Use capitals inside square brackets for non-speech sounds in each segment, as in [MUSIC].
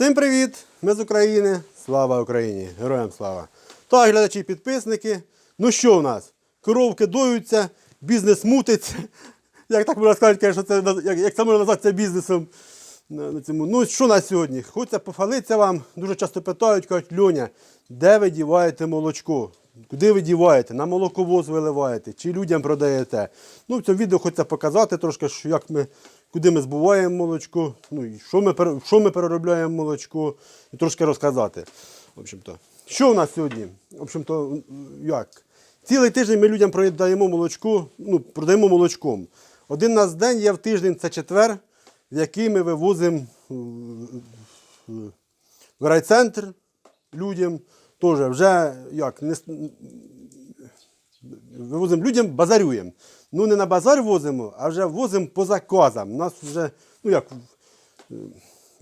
Всім привіт! Ми з України. Слава Україні! Героям слава! Так, глядачі підписники. Ну що у нас? Коровки доються, бізнес мутиться. [LAUGHS] Як так можна сказати, що це як, як це можна назвати це бізнесом. На цьому. Ну що на сьогодні? Хочеться похвалитися вам. Дуже часто питають, кажуть, Льоня, де ви діваєте молочко? Куди ви діваєте? На молоковоз виливаєте чи людям продаєте? Ну, в цьому відео хочеться показати трошки, що як ми, куди ми збуваємо молочко, ну і що ми, що ми переробляємо молочко, і трошки розказати. В общем-то. Що у нас сьогодні? В общем-то, як? Цілий тиждень ми людям продаємо молочко, ну, продаємо молочком. Один у нас день є в тиждень, це четвер, в який ми вивозимо в райцентр людям. Теж вже як, не, вивозимо людям, базарюємо. Ну, не на базар возимо, а вже возимо по заказам. Нас вже, ну як,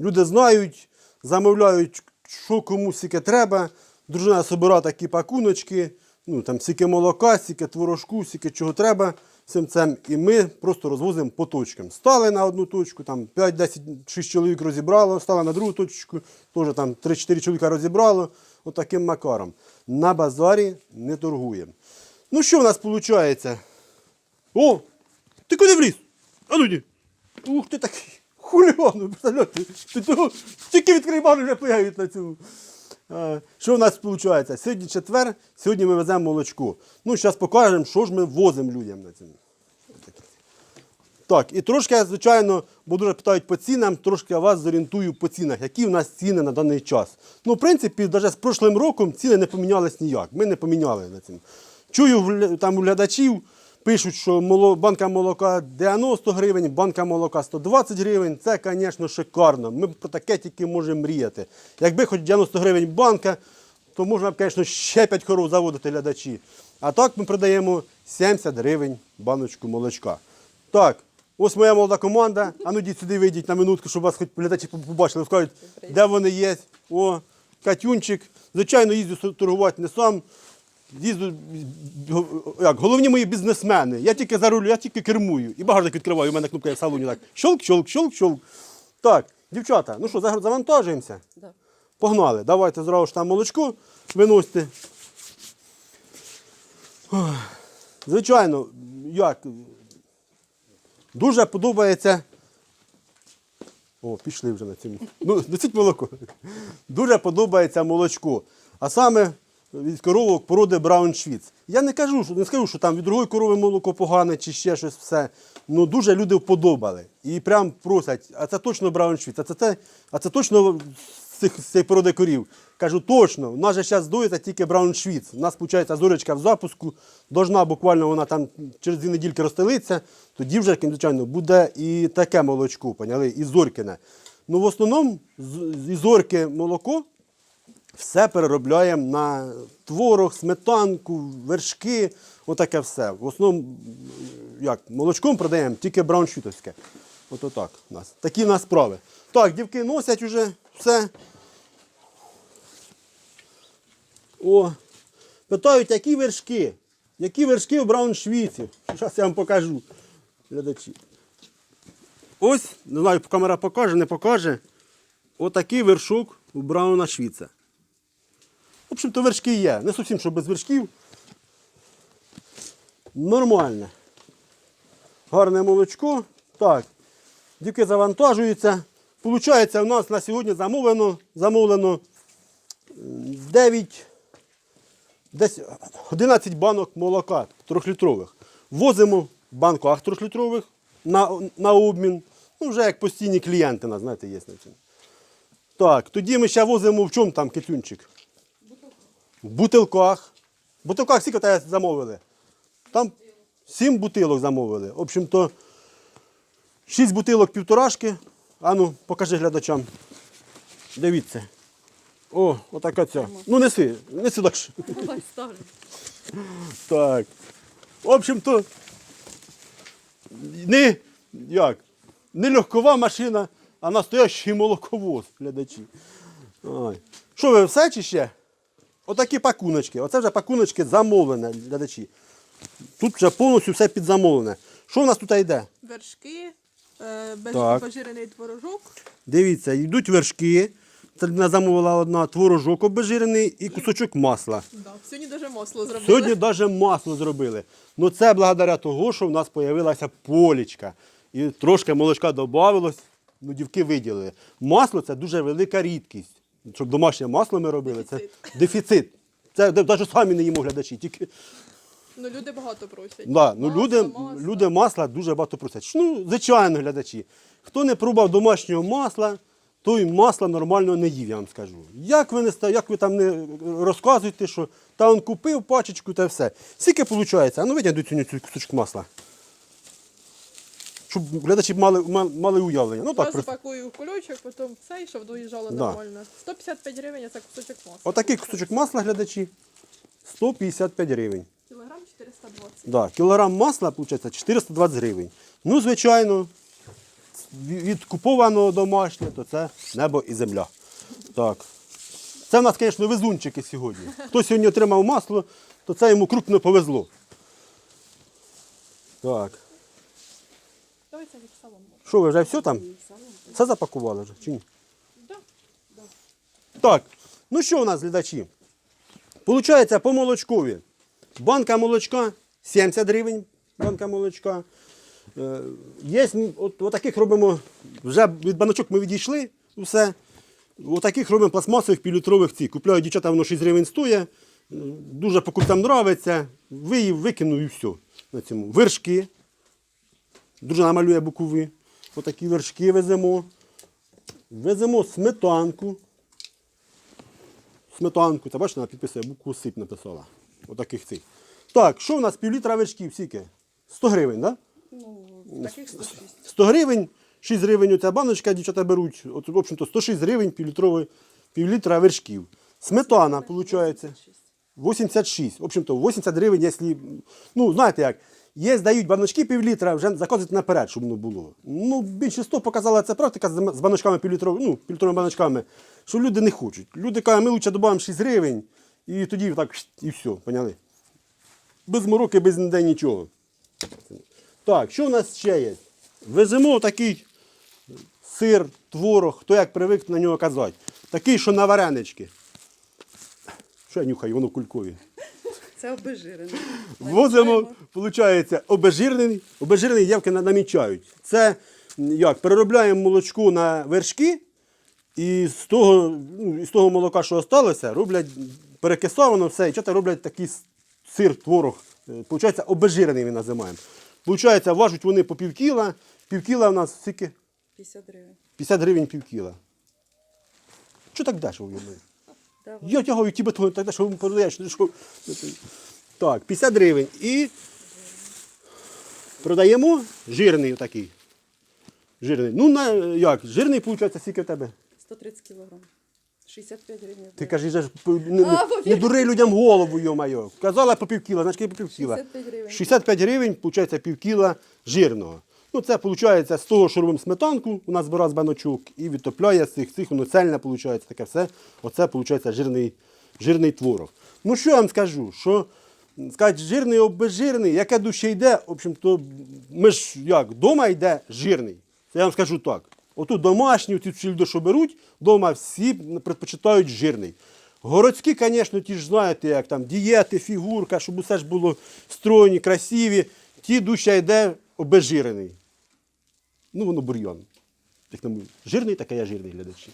люди знають, замовляють, що кому скільки треба. Дружина собирає такі пакуночки, ну там стільки молока, стільки творожку, стільки чого треба. Всім цим. І ми просто розвозимо по точкам. Стали на одну точку, там 5, 10, 6 чоловік розібрало, стали на другу точку, теж там 3-4 чоловіка розібрало. Отаким макаром. На базарі не торгуємо. Ну що в нас виходить? О! Ти куди вліз? А ну йди. Ух ти такий. Хуліон, представляєте? Ти того, тільки відкрий банк, вже плигають на цьому. Що в нас виходить? Сьогодні четвер, сьогодні ми веземо молочко. Ну, зараз покажемо, що ж ми возимо людям на цьому. Так, і трошки, звичайно, бо дуже питають по цінам, трошки я вас зорієнтую по цінах, які в нас ціни на даний час. Ну, в принципі, навіть з прошлим роком ціни не помінялись ніяк. Ми не поміняли на цьому. Чую там глядачів, пишуть, що банка молока 90 гривень, банка молока 120 гривень. Це, звісно, шикарно. Ми про таке тільки можемо мріяти. Якби хоч 90 гривень банка, то можна б, звісно, ще 5 коров заводити глядачі. А так ми продаємо 70 гривень баночку молочка. Так, ось моя молода команда. А ну йдіть сюди, вийдіть на минутку, щоб вас хоч глядачі побачили, скажуть, де вони є. О, Катюнчик. Звичайно, їздю торгувати не сам. Їзду, як, головні мої бізнесмени. Я тільки за рулю, я тільки кермую. І багажник відкриваю, у мене кнопка в салоні так. Щолк, щолк, щолк, щолк. Так, дівчата, ну що, завантажуємося? Да. Погнали. Давайте зразу ж там молочко виносьте. Ох, Звичайно, як. Дуже подобається. О, пішли вже на цьому. Ну, [LAUGHS] несіть молоко. Дуже подобається молочко. А саме від коровок породи Брауншвіц. Я не кажу, що не скажу, що там від другої корови молоко погане чи ще щось все. Ну дуже люди вподобали. І прям просять, а це точно Брауншвіц, а це, те, а це точно з цих цієї породи корів. Кажу, точно, у нас же зараз доїться тільки Брауншвіц. У нас, виходить, зорочка в запуску, должна буквально вона там через дві недільки розстелиться, тоді вже, звичайно, буде і таке молочко, поняли, і зоркине. Ну, в основному із зорки молоко все переробляємо на творог, сметанку, вершки, отаке все. В основному, як, молочком продаємо тільки брауншвітовське. Ото так у нас. Такі в нас справи. Так, дівки носять уже все. О, питають, які вершки? Які вершки в брауншвіці? Зараз я вам покажу. Глядачі. Ось, не знаю, камера покаже, не покаже. Отакий вершок у Брауна Швіца. В общем-то, вершки є. Не зовсім, що без вершків. Нормальне. Гарне молочко. Так. Дівки завантажуються. Получається, у нас на сьогодні замовлено, замовлено 9, десь 11 банок молока трьохлітрових. Возимо в банках трьохлітрових на, на обмін. Ну, вже як постійні клієнти, знаєте, є. Так, тоді ми ще возимо в чому там китюнчик? В бутилках. В бутилках скільки тебе замовили? Там сім бутилок замовили. В общем-то, шість бутилок півторашки. Ану, покажи глядачам. Дивіться. О, отака ця. Ну неси, неси. Давай. Так. В общем-то, не, як, не легкова машина, а настоящий молоковоз, глядачі. Що ви все чи ще? Отакі пакуночки. Оце вже пакуночки замовлене, глядачі. Тут вже повністю все підзамовлене. Що в нас тут йде? Вершки, е, без пожирений творожок. Дивіться, йдуть вершки. Це замовила одна творожок обезжирений і кусочок масла. Да. Сьогодні навіть масло зробили. Сьогодні навіть масло зробили. Ну це благодаря того, що в нас з'явилася полічка. І трошки молочка додавалось, ну дівки виділили. Масло це дуже велика рідкість. Щоб домашнє масло ми робили, це дефіцит. Це навіть самі не їмо глядачі. Тільки Ну люди багато просять. Да, ну Масло, люди, масло. люди масла дуже багато просять. Ну, звичайно, глядачі. Хто не пробував домашнього масла, той масла нормально не їв, я вам скажу. Як ви, не, як ви там не розказуєте, що та он купив пачечку та все. Скільки виходить? А ну витягнуть цю кусочок масла. Щоб глядачі мали, ма- мали уявлення. Ну так, просто. пакую в кульочок, потім цей, щоб доїжджало Да. нормально. 155 гривень це кусочок масла. Отакий кусочок масла, глядачі, 155 гривень. Кілограм 420. Да, кілограм масла, виходить, 420 гривень. Ну, звичайно, від купованого домашнього, то це небо і земля. Так. Це в нас, звісно, везунчики сьогодні. Хто сьогодні отримав масло, то це йому крупно повезло. Так. Давайте від салом. Що ви вже все там? Все запакували вже? Чи ні? Так, ну що у нас, глядачі? Получається по молочкові. Банка молочка 70 гривень. Банка молочка. Е, Є, от, отаких робимо, вже від баночок ми відійшли, все. Отаких робимо пластмасових півлітрових ці. Купляю дівчата, воно 6 гривень стоїть. Дуже покупцям подобається. Виїв, викинув і все. На цьому. Вершки. Дуже намалює букву Ви. Отакі вершки веземо. Веземо сметанку. Сметанку. Та бачите, вона підписує букву СИП написала. Отаких цих. Так, що в нас півлітра вершків, скільки? 100 гривень, так? Да? Ну, таких 106. 100 гривень, 6 гривень оця баночка, дівчата беруть. От, в общем-то, 106 гривень півлітровий, півлітра вершків. Сметана, виходить. 86. В общем-то, 80 гривень, якщо. Ну, знаєте як, є, здають баночки півлітра, вже заказують наперед, щоб воно було. Ну, більше 100 показала ця практика з баночками півлітровими, ну, півлітровими баночками, що люди не хочуть. Люди кажуть, ми лучше додаємо 6 гривень, і тоді так, і все, поняли? Без мороки, без ніде нічого. Так, що в нас ще є? Веземо такий сир, творог, хто як привик на нього казати. Такий, що на варенички. Що я нюхаю, воно кулькові. Це обезжирене. Возимо, виходить, обезжирений. Обезжирений явки намічають. Це як, переробляємо молочко на вершки, і з того, ну, з того молока, що залишилося, роблять перекисовано все, і чого роблять такий сир, творог. Е, Получається, обезжирений він називаємо. Получається, важуть вони по пів кіла. Пів кіла у нас скільки? 50 гривень. 50 гривень пів кіла. Що так дешево. Я тягаю ті бетони, так дешево продаєш. ну що? Так, 50 гривень. І продаємо жирний отакий. Жирний. Ну, на, як? Жирний, виходить, скільки в тебе? 130 кілограм. 65 гривень. Ти кажеш, же ж, не, не, не дури людям голову, йо-майо. Казала по пів кіла, значить по пів кіла. 65 гривень. 65 гривень, виходить, пів кіла жирного. Ну, це виходить з того, що робимо сметанку, у нас збира з баночок і відтопляє з цих, цих воно цельне, виходить, таке все. Оце, виходить, жирний, жирний творог. Ну, що я вам скажу, що сказати, жирний обезжирений, яке душе йде, в общем-то, ми ж як, вдома йде жирний. Це я вам скажу так. Отут домашні, ці люди, що беруть, вдома всі предпочитають жирний. Городські, звісно, ті ж знаєте, як там дієти, фігурка, щоб усе ж було стройні, красиві. Ті душа йде обезжирений. Ну, воно бурйон. Жирний, таке я жирний глядачі.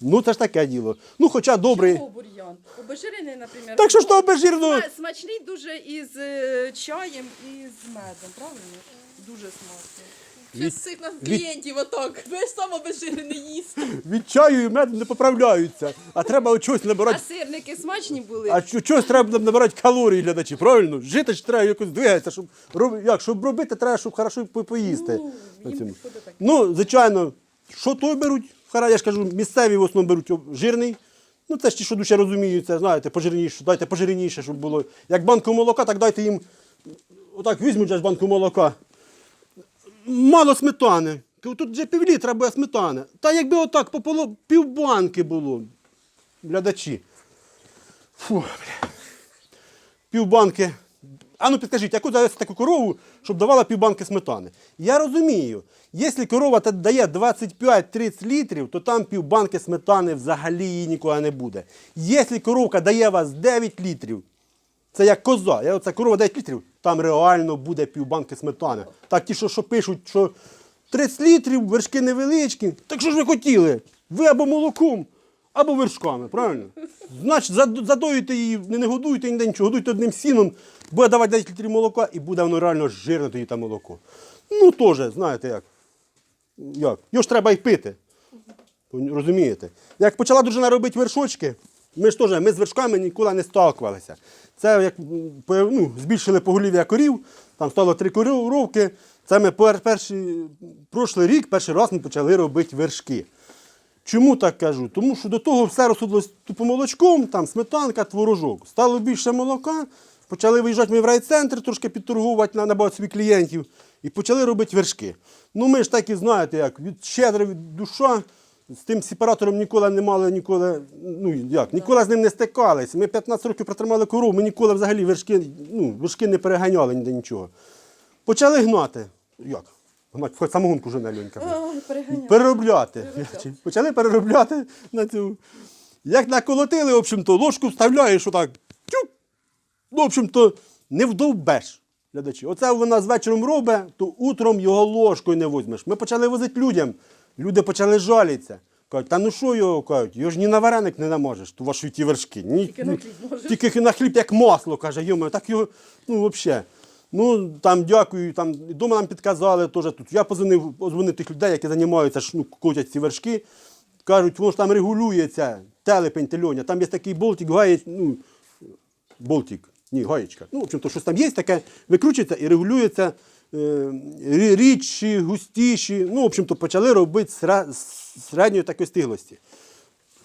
Ну, це ж таке діло. Ну, хоча добрий. Чого бур'ян? Обезжирений, наприклад. Так що ж то обезжирено? Сма- Смачний дуже із е, чаєм і з медом, правильно? Дуже смачно. Ще з цих нас клієнтів отак. Ви ж сам обезжирений їсти. Від чаю і меду не поправляються. А треба от чогось А сирники смачні були? А що- чогось треба набирати калорії, глядачі, правильно? Жити ж треба якось двигатися, щоб, роб- як, щоб робити, треба, щоб хорошо по- поїсти. Ну, їм підходить так. Ну, звичайно, що той беруть? Хара, я ж кажу, місцеві в основному беруть об- жирний. Ну, це ж ті, що душе розуміються, знаєте, пожирніше, дайте пожирніше, щоб було. Як банку молока, так дайте їм. Отак візьмуть же ж банку молока. Мало сметани. Тут вже півлітра буде сметани. Та якби отак по поло... півбанки було. Глядачі. Фу, бля. Півбанки А ну підкажіть, яку завести таку корову, щоб давала півбанки сметани? Я розумію, якщо корова дає 25-30 літрів, то там півбанки сметани взагалі її ніколи не буде. Якщо коровка дає вас 9 літрів, це як коза. Я корова 9 літрів, там реально буде півбанки сметани. Так ті, що, що пишуть, що 30 літрів, вершки невеличкі. Так що ж ви хотіли? Ви або молоком, або вершками, правильно? Значить, зад- задоюйте її, не, не годуйте ніде нічого, годуйте одним сіном, буде давати 10 літрів молока і буде воно реально жирне тоді те молоко. Ну, теж, знаєте як. Як? Його ж треба й пити. Розумієте? Як почала дружина робити вершочки, ми ж теж ми з вершками ніколи не сталкувалися. Це як ну, збільшили поголів'я корів, там стало три коровки. Це ми пер, перший, прошлий рік, перший раз ми почали робити вершки. Чому так кажу? Тому що до того все розсудилось тупо молочком, там сметанка, творожок. Стало більше молока, почали виїжджати ми в райцентр, трошки підторгувати на набагато собі клієнтів і почали робити вершки. Ну ми ж так і знаєте, як від щедра від душа. З тим сепаратором ніколи не мали, ніколи, ну як, ніколи з ним не стикались. Ми 15 років протримали коров, ми ніколи взагалі вершки, ну, вершки не переганяли ніде нічого. Почали гнати. Як? Гнати, хоч самогонку вже Ленька. Ой. Переробляти. [LAUGHS] Почали переробляти на цю. Як наколотили, в общем-то, ложку вставляєш отак. Тюк. Ну, в общем-то, не вдовбеш. Глядачі. Оце вона з вечором робить, то утром його ложкою не візьмеш. Ми почали возити людям. Люди почали жалітися. Кажуть, та ну що його кажуть, його ж ні на вареник не наможеш, то ваші ті вершки. Ні, Тільки на хліб можеш. Тільки на хліб як масло, каже, йома, так його, ну взагалі. Ну, там дякую, там дома нам підказали теж тут. Я позвонив, позвонив тих людей, які займаються, ну, котять ці вершки. Кажуть, воно ж там регулюється, телепень, тельоня. Там є такий болтик, гаєць, ну, болтик, ні, гаєчка. Ну, в общем-то, щось там є таке, викручується і регулюється рідші, густіші. Ну, в общем-то, почали робити середньої такої стиглості.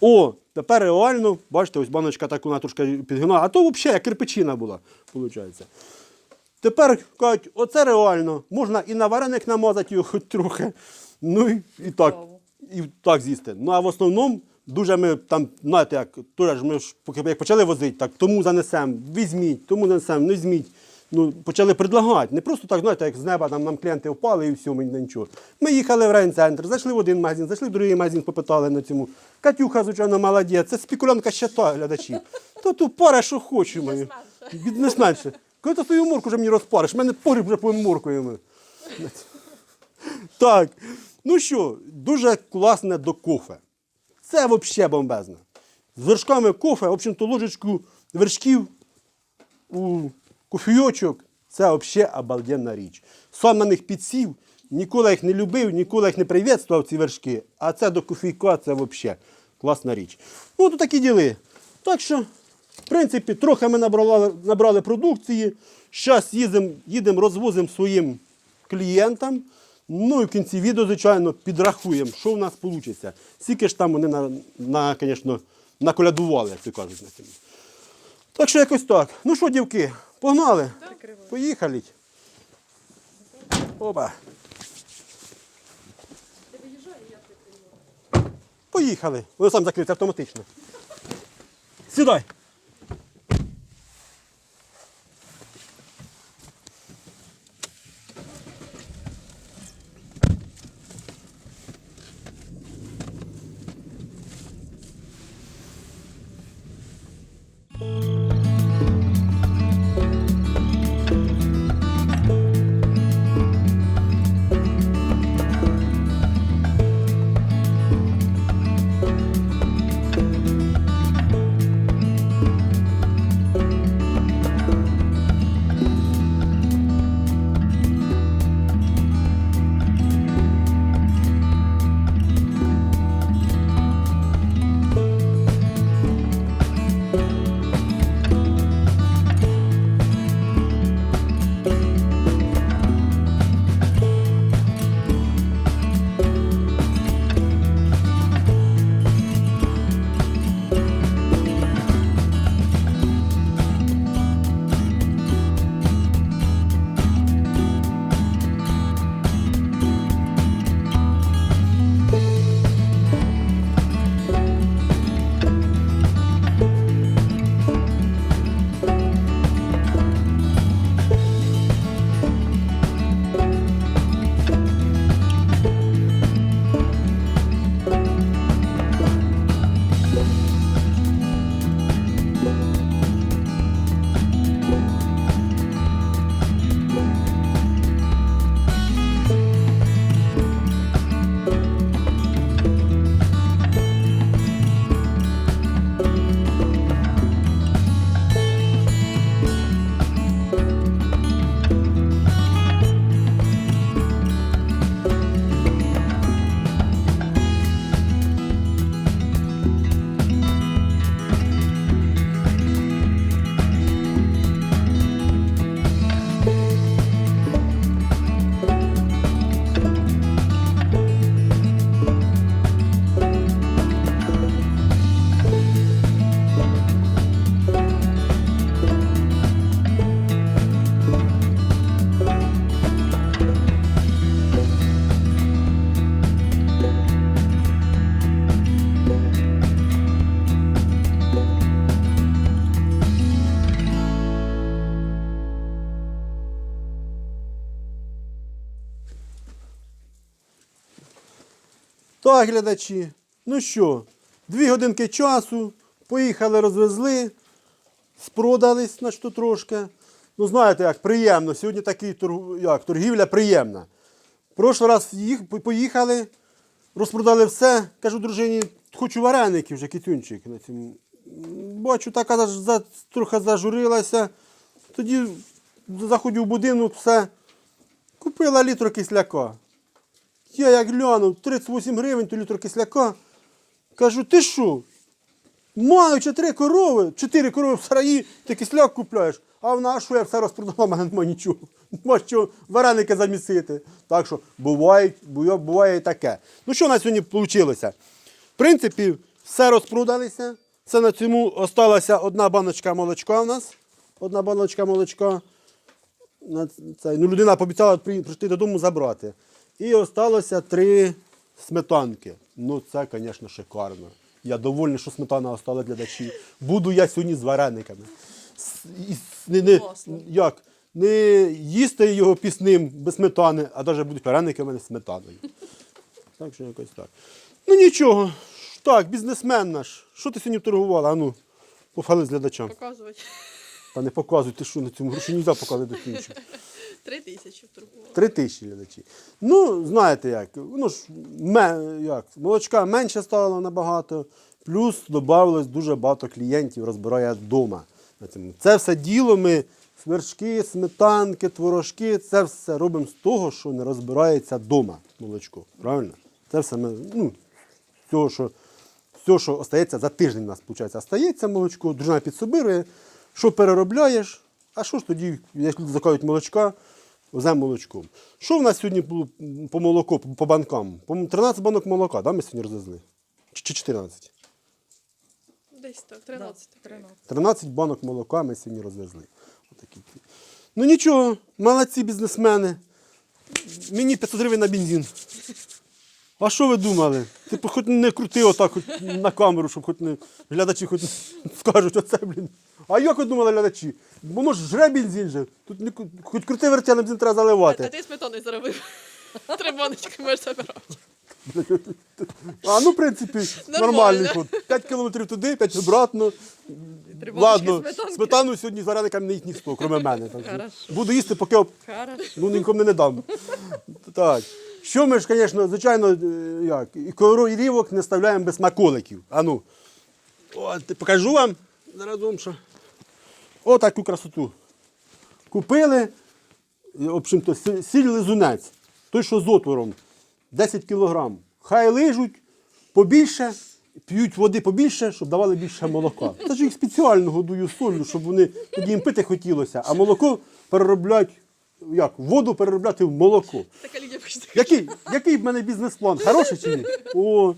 О, тепер реально, бачите, ось баночка так вона трошки підгинала, а то взагалі як кирпичина була, виходить. Тепер кажуть, оце реально, можна і на вареник намазати його хоч трохи. Ну і, і так, і так з'їсти. Ну а в основному дуже ми там, знаєте, як ми ж поки як почали возити, так тому занесемо, візьміть, тому занесемо, не візьміть. Ну, почали предлагати. Не просто так, знаєте, як з неба там нам клієнти впали і все, ми нічого. Ми їхали в райцентр, зайшли в один магазин, зайшли в другий магазин, попитали на цьому. Катюха, звичайно, молодець, це спекулянтка щата глядачі. То ту пара, що хочемо. Бізнесменше. Коли ти свою морку вже мені розпариш, в мене погріб вже моркою. Так, ну що, дуже класне до кофе. Це взагалі бомбезно. З вершками кофе, в общем-то, ложечку вершків у кофійочок. Це взагалі обалденна річ. Сам підсів, ніколи їх не любив, ніколи їх не привітствував, ці вершки. А це до кофійка це взагалі класна річ. Ну, то такі діли. Так що, в принципі, трохи ми набрали, набрали продукції. Зараз їдемо, їдемо розвозимо своїм клієнтам. Ну і в кінці відео, звичайно, підрахуємо, що в нас вийде. Скільки ж там вони на, на, звісно, наколядували, як то кажуть на цьому. Так що якось так. Ну що, дівки, погнали? Поїхали. Опа. Поїхали. Воно сам закрите автоматично. Сідай. Так, глядачі. Ну що, дві годинки часу, поїхали, розвезли, спродались на що трошки. Ну, знаєте, як приємно. Сьогодні такий як, торгівля приємна. Прошлий раз їх, поїхали, розпродали все. Кажу дружині, хочу вареників вже китюнчик на цьому. Бачу, така за, трохи зажурилася. Тоді заходжу в будинок, все. Купила літр кисляка. Я як глянув, 38 гривень, то літр кисляка. Кажу, ти що? Маючи три корови, чотири корови в сараї, ти кисляк купляєш. А а що я все розпродала, в мене немає нічого. Нема що вареники замісити. Так що буває, буває і таке. Ну що у нас сьогодні вийшло? В принципі, все розпродалися. Це на цьому осталася одна баночка молочка у нас. Одна баночка молочка. Ну, людина пообіцяла прийти додому забрати. І осталося три сметанки. Ну, це, звісно, шикарно. Я довольний, що сметана остала глядачі. Буду я сьогодні з варениками. Не, не, як, не їсти його пісним без сметани, а навіть будуть вареники в мене з сметаною. Так що якось так. Ну нічого. Так, бізнесмен наш. Що ти сьогодні торгувала? А ну, похвали з глядачам. Показувати. Та не показуй, ти що на цьому гроші не можна показувати до кінцю. Три тисячі вторгувала. Три тисячі глядачі. Ну, знаєте як, воно ж ме, як, молочка менше стало набагато, плюс додавалось дуже багато клієнтів, розбирає вдома. Це все діло ми свершки, сметанки, творожки, це все робимо з того, що не розбирається вдома молочко. Правильно? Це все ми, ну, цього, що, цього, що остається за тиждень у нас, виходить, остається молочко, дружина підсобирує, що переробляєш, а що ж тоді, як люди закажуть молочка, веземо молочком. Що в нас сьогодні було по молоку, по, по банкам? По-моєму, 13 банок молока, да, ми сьогодні розвезли? Чи чи 14? Десь так, 13. 13. 13 банок молока ми сьогодні розвезли. Отакі. Ну нічого, молодці бізнесмени. Мені 500 гривень на бензин. А що ви думали? Типу, хоч не крути отак хоч на камеру, щоб хоч не глядачі хоч [LAUGHS] скажуть оце, блін. А як ви думали глядачі? Воно ж жре бензин же. Тут не, хоч крути вертя, бензин треба А заливати. ти сметаною заробив. [LAUGHS] Три баночки можеш забирати. А ну, в принципі, нормальний ход. 5 кілометрів туди, 5 обратно. Ладно, сметану сьогодні з не їсть ніхто, крім мене. Так буду їсти, поки об- ну, нікому не дам. Так. Що ми ж, звісно, звичайно, е, як, і королівок не ставляємо без смаколиків. А ну, о, покажу вам заразом, що. Отаку красоту. Купили, в общем-то, сіль лизунець, той, що з отвором, 10 кілограм. Хай лижуть побільше, п'ють води побільше, щоб давали більше молока. Це ж їх спеціально годую солью, щоб вони тоді їм пити хотілося, а молоко перероблять, як, воду переробляти в молоко. Така. Який, який в мене бізнес-план? Хороший чи ні? О,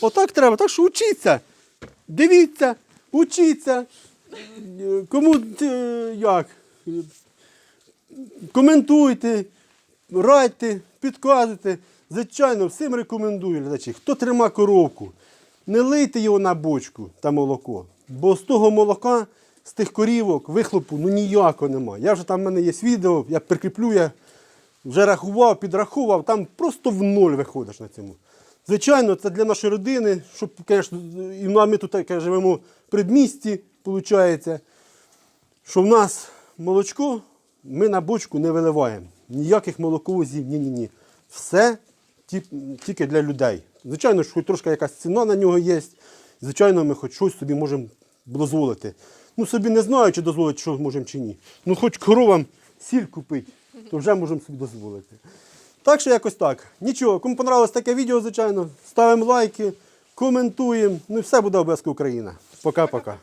отак треба. Так що учіться. Дивіться, учіться. Кому е, як? Коментуйте, радьте, підказуйте. Звичайно, всім рекомендую, глядачі. Хто трима коровку, не лийте його на бочку та молоко. Бо з того молока, з тих корівок, вихлопу ну ніякого немає. Я вже там в мене є відео, я прикріплю, я вже рахував, підрахував, там просто в ноль виходиш на цьому. Звичайно, це для нашої родини, щоб, звісно, і ми тут таке живемо в предмісті, виходить, що в нас молочко ми на бочку не виливаємо. Ніяких молоковозів, ні-ні-ні. Все тільки для людей. Звичайно, хоч трошки якась ціна на нього є. Звичайно, ми хоч щось собі можемо дозволити. Ну, собі не знаю, чи дозволити, що можемо чи ні. Ну, хоч коровам сіль купити, то вже можемо собі дозволити. Так що якось так. Нічого, кому понравилось таке відео, звичайно, ставимо лайки, коментуємо. Ну і все буде обов'язково Україна. Пока-пока.